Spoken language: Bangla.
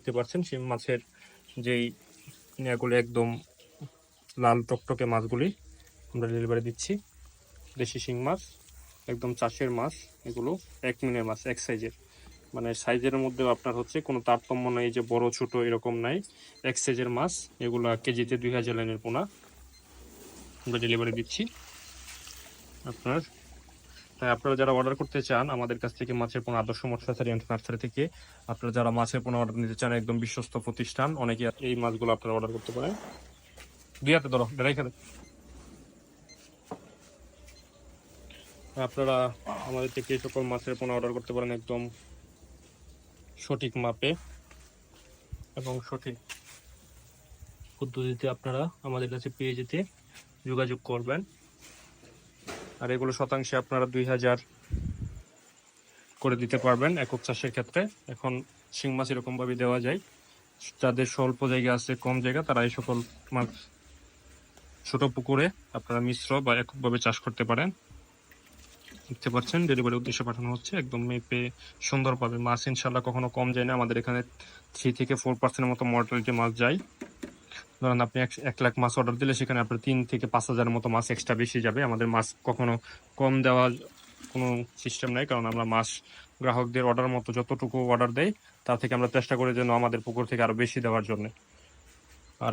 দেখতে পাচ্ছেন শিং মাছের যেই নেয়াগুলো একদম লাল টকটকে মাছগুলি আমরা ডেলিভারি দিচ্ছি। দেশি শিং মাছ, একদম চাষের মাছ, এগুলো এক মিনের মাছ, এক সাইজের মানে সাইজের মধ্যেও আপনার হচ্ছে কোনো তারতম্য নাই যে বড়, ছোট এরকম নাই। এক সাইজের মাছ, এগুলা কেজিতে দুই হাজার লাইনের পোনা। আমরা ডেলিভারি দিচ্ছি। আপনার তাই আপনারা যারা অর্ডার করতে চান, আমাদের কাছ থেকে মাছের পোনা আদর্শ মৎস্যাচারী নার্সারি থেকে আপনারা যারা মাছের পোনা অর্ডার নিতে চান, একদম বিশ্বস্ত প্রতিষ্ঠান, অনেকে এই মাছগুলো আপনারা অর্ডার করতে পারেন। দুই হাতে ধরো খাতে আপনারা আমাদের থেকে এই সকল মাছের পোনা অর্ডার করতে পারেন একদম সঠিক মাপে এবং সঠিক পদ্ধতিতে আপনারা আমাদের কাছে পেয়ে যেতে যোগাযোগ করবেন। আর এগুলো শতাংশে আপনারা দুই হাজার করে দিতে পারবেন একক চাষের ক্ষেত্রে। এখন শিং মাছ এরকমভাবে দেওয়া যায়। যাদের স্বল্প জায়গা আছে, কম জায়গা, তারা এই সকল মাছ ছোট পুকুরে আপনারা মিশ্র বা এককভাবে চাষ করতে পারেন। দেখতে পাচ্ছেন ডেলিভারি উদ্দেশ্যে পাঠানো হচ্ছে। একদম মেপে সুন্দরভাবে মাছ ইনশাল্লাহ কখনো কম যায় না। আমাদের এখানে থ্রি থেকে ফোর পার্সেন্টের মতো মর্টালিটি মাছ যায়। ধরেন আপনি এক লাখ মাছ অর্ডার দিলে সেখানে আপনার তিন থেকে পাঁচ হাজারের মতো মাছ এক্সট্রা বেশি যাবে। আমাদের মাছ কখনো কম দেওয়ার কোনো সিস্টেম নাই, কারণ আমরা মাছ গ্রাহকদের অর্ডার মতো যতটুকু অর্ডার দেয় তার থেকে আমরা চেষ্টা করি যেন আমাদের পুকুর থেকে আরও বেশি দেওয়ার জন্য। আর